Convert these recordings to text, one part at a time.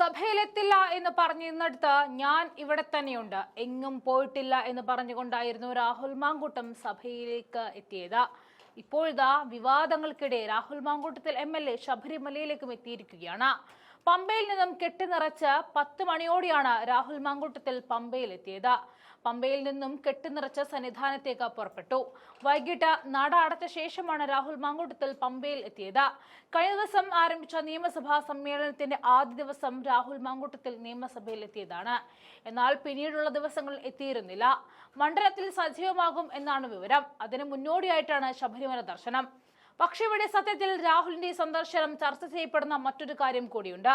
സഭയിലെത്തില്ല എന്ന് പറഞ്ഞിരുന്നിടത്ത് ഞാൻ ഇവിടെ തന്നെയുണ്ട്. എങ്ങും പോയിട്ടില്ല എന്ന് പറഞ്ഞുകൊണ്ടായിരുന്നു രാഹുൽ മാങ്കൂട്ടം സഭയിലേക്ക് എത്തിയത്. ഇപ്പോഴിതാ വിവാദങ്ങൾക്കിടെ Rahul Mankoottathil M L A ശബരിമലയിലേക്കും എത്തിയിരിക്കുകയാണ്. പമ്പയിൽ നിന്നും കെട്ടിനിറച്ച് പത്ത് മണിയോടെയാണ് രാഹുൽ മാങ്കൂട്ടത്തിൽ പമ്പയിൽ എത്തിയത് പമ്പയിൽ നിന്നും കെട്ടിനിറച്ച് സന്നിധാനത്തേക്ക് പുറപ്പെട്ടു. വൈകിട്ട് നട അടച്ച ശേഷമാണ് രാഹുൽ മാങ്കൂട്ടത്തിൽ പമ്പയിൽ എത്തിയത്. കഴിഞ്ഞ ദിവസം ആരംഭിച്ച നിയമസഭാ സമ്മേളനത്തിന്റെ ആദ്യ ദിവസം രാഹുൽ മാങ്കൂട്ടത്തിൽ നിയമസഭയിൽ എത്തിയതാണ് എന്നാൽ പിന്നീടുള്ള ദിവസങ്ങളിൽ എത്തിയിരുന്നില്ല. മണ്ഡലത്തിൽ സജീവമാകും എന്നാണ് വിവരം. അതിന് മുന്നോടിയായിട്ടാണ് ശബരിമല ദർശനം. പക്ഷേ ഇവിടെ സത്യത്തിൽ രാഹുലിന്റെ സന്ദർശനം ചർച്ച ചെയ്യപ്പെടുന്ന മറ്റൊരു കാര്യം കൂടിയുണ്ട്.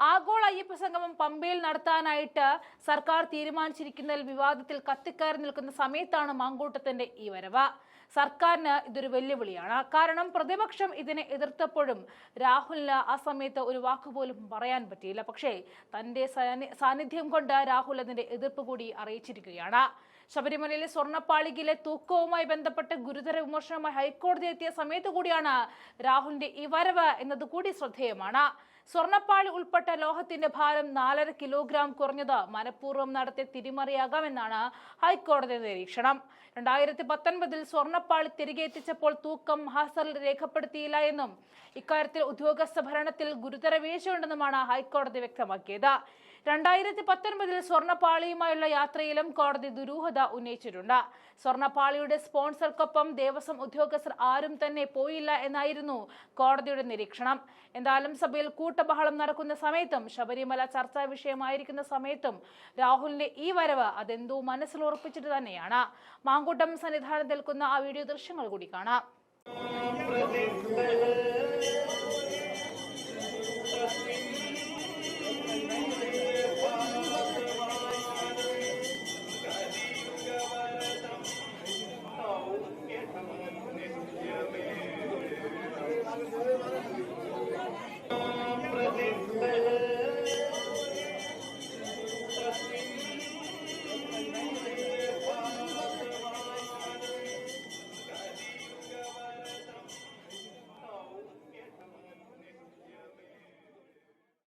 ആഗോള അയ്യപ്പ സംഗമം പമ്പയിൽ നടത്താനായിട്ട് സർക്കാർ തീരുമാനിച്ചിരിക്കുന്നതിൽ വിവാദത്തിൽ കത്തിക്കയറി നിൽക്കുന്ന സമയത്താണ് മാങ്കൂട്ടത്തിന്റെ ഈ വരവ്. സർക്കാരിന് ഇതൊരു വെല്ലുവിളിയാണ്. കാരണം പ്രതിപക്ഷം ഇതിനെ എതിർത്തപ്പോഴും രാഹുലിന് ആ സമയത്ത് ഒരു വാക്കുപോലും പറയാൻ പറ്റിയില്ല. പക്ഷേ തന്റെ സാന്നി- സാന്നിധ്യം കൊണ്ട് രാഹുൽ അതിന്റെ എതിർപ്പ് കൂടി അറിയിച്ചിരിക്കുകയാണ്. ശബരിമലയിലെ സ്വർണപ്പാളികയിലെ തൂക്കവുമായി ബന്ധപ്പെട്ട് ഗുരുതര വിമർശനവുമായി ഹൈക്കോടതി എത്തിയ സമയത്ത് കൂടിയാണ് രാഹുലിന്റെ ഈ വരവ് എന്നത് കൂടി ശ്രദ്ധേയമാണ്. സ്വർണപ്പാളി ഉൾപ്പെട്ട ലോഹത്തിന്റെ ഭാരം നാലര കിലോഗ്രാം കുറഞ്ഞത് മനഃപൂർവം നടത്തിയ തിരിമറിയാകാമെന്നാണ് ഹൈക്കോടതി നിരീക്ഷണം. രണ്ടായിരത്തി പത്തൊൻപതിൽ സ്വർണപ്പാളി തിരികെ എത്തിച്ചപ്പോൾ തൂക്കം ഹാസറിൽ രേഖപ്പെടുത്തിയില്ല എന്നും ഇക്കാര്യത്തിൽ ഉദ്യോഗസ്ഥ ഭരണത്തിൽ ഗുരുതര വീഴ്ചയുണ്ടെന്നുമാണ് ഹൈക്കോടതി വ്യക്തമാക്കിയത്. രണ്ടായിരത്തി പത്തൊൻപതിൽ സ്വർണപ്പാളിയുമായുള്ള യാത്രയിലും കോടതി ദുരൂഹത ഉന്നയിച്ചിട്ടുണ്ട്. സ്വർണപാളിയുടെ സ്പോൺസർക്കൊപ്പം ദേവസ്വം ഉദ്യോഗസ്ഥർ ആരും തന്നെ പോയില്ല എന്നായിരുന്നു കോടതിയുടെ നിരീക്ഷണം. എന്തായാലും സഭയിൽ കൂട്ടബഹളം നടക്കുന്ന സമയത്തും ശബരിമല ചർച്ചാ വിഷയമായിരിക്കുന്ന സമയത്തും രാഹുലിന്റെ ഈ വരവ് അതെന്തോ മനസ്സിൽ ഉറപ്പിച്ചിട്ട് തന്നെയാണ്. മാങ്കൂട്ടം സന്നിധാനം നിൽക്കുന്ന ആ വീഡിയോ ദൃശ്യങ്ങൾ കൂടി കാണാം.